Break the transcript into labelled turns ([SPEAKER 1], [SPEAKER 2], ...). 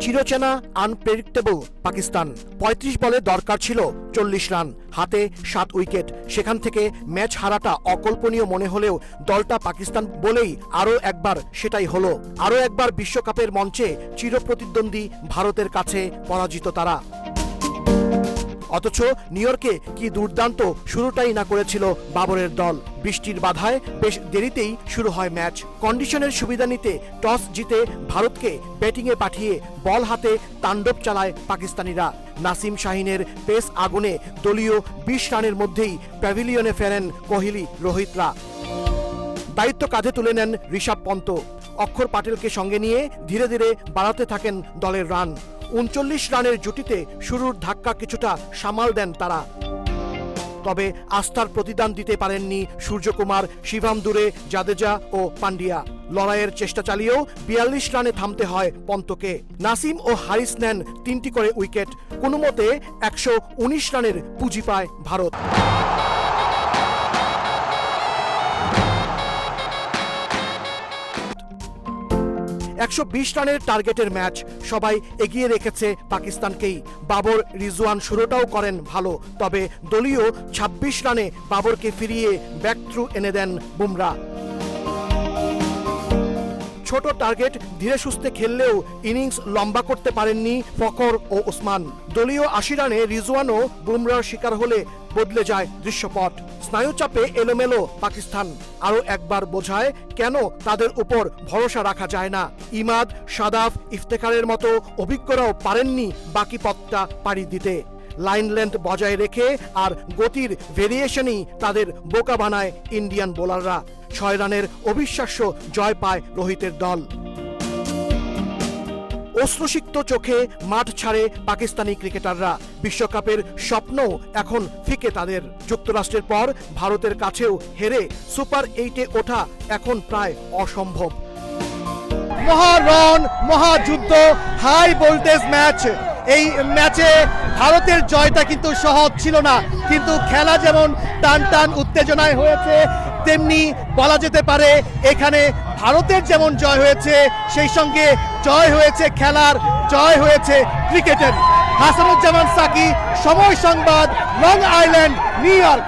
[SPEAKER 1] চিরচেনা আনপ্রেডিক্টেবল পাকিস্তান। ৩৫ বলে দরকার ছিল চল্লিশ রান। হাতে সাত উইকেট। সেখান থেকে ম্যাচ হারাটা অকল্পনীয় মনে হলেও দলটা পাকিস্তান বলেই আরও একবার সেটাই হলো। আরও একবার বিশ্বকাপের মঞ্চে চিরপ্রতিদ্বন্দ্বী ভারতের কাছে পরাজিত তারা। অথচ নিউ কি দুর্দান্ত শুরুটাই না করেছিল বাবরের দল। বৃষ্টির বাধায় বেশ দেরিতেই শুরু হয় ম্যাচ। কন্ডিশনের সুবিধা নিতে টস জিতে ভারতকে ব্যাটিংয়ে পাঠিয়ে বল হাতে তাণ্ডব চালায় পাকিস্তানিরা। নাসিম শাহিনের পেস আগুনে দলীয় বিশ রানের মধ্যেই প্যাভিলিয়নে ফেরেন কোহলি, রোহিতরা। দায়িত্ব কাঁধে তুলে নেন ঋষভ পন্ত। অক্ষর পাটেলকে সঙ্গে নিয়ে ধীরে ধীরে বাড়াতে থাকেন দলের রান। উনচল্লিশ রানের জুটিতে শুরুর ধাক্কা কিছুটা সামাল দেন তারা। তবে আস্থার প্রতিদান দিতে পারেননি সূর্যকুমার শিভাম দুরে জাদেজা ও পান্ডিয়া লড়াইয়ের চেষ্টা চালিয়েও বিয়াল্লিশ রানে থামতে হয় পন্তকে। নাসিম ও হারিস নেন তিনটি করে উইকেট। কোনো মতে একশো উনিশ রানের পুঁজি পায় ভারত। একশো বিশ রানের টার্গেটের ম্যাচ সবাই এগিয়ে রেখেছে পাকিস্তানকেই। বাবর রিজওয়ান শুরুটাও করেন ভালো, তবে দলীয় ২৬ রানে বাবরকে ফিরিয়ে ব্যাক থ্রু এনে দেন বুমরা। ছোট টার্গেট ধীরে সুস্থে খেললেও ইনিংস লম্বা করতে পারেননি ফকর ও ওসমান। দলীয় আশি রানে রিজওয়ানও বুমরার শিকার হলে বদলে যায় দৃশ্যপট। স্নায়ুচাপে এলোমেলো পাকিস্তান। আরও একবার বোঝায় কেন তাদের উপর ভরসা রাখা যায় না। ইমাদ, সাদাফ, ইফতেখারের মতো অভিজ্ঞরাও পারেননি বাকি পথটা পাড়ি দিতে। লাইন লেন্থ বজায় রেখে আর গতির ভেরিয়েশনই তাদের বোকা বানায় ইন্ডিয়ান বোলাররা ছয় রানের অবিশ্বাস্য জয় পায় রোহিতের দল। অশ্রুসিক্ত চোখে মাঠ ছাড়ে পাকিস্তানি ক্রিকেটাররা। বিশ্বকাপের স্বপ্নও এখন ফিকে তাদের। যুক্তরাষ্ট্রের পর ভারতের কাছেও হেরে সুপার এইটে ওঠা এখন প্রায় অসম্ভব। মহারণ, মহাযুদ্ধ, হাই ভোল্টেজ ম্যাচ। এই ম্যাচে ভারতের জয়টা কিন্তু সহজ ছিল না। কিন্তু খেলা যেমন টান টান উত্তেজনায় হয়েছে তেমনি বলা যেতে পারে এখানে ভারতের যেমন জয় হয়েছে, সেই সঙ্গে জয় হয়েছে খেলার, জয় হয়েছে ক্রিকেটের। হাসানুজ্জামান সাকি সময় সংবাদ লং আইল্যান্ড নিউ ইয়র্ক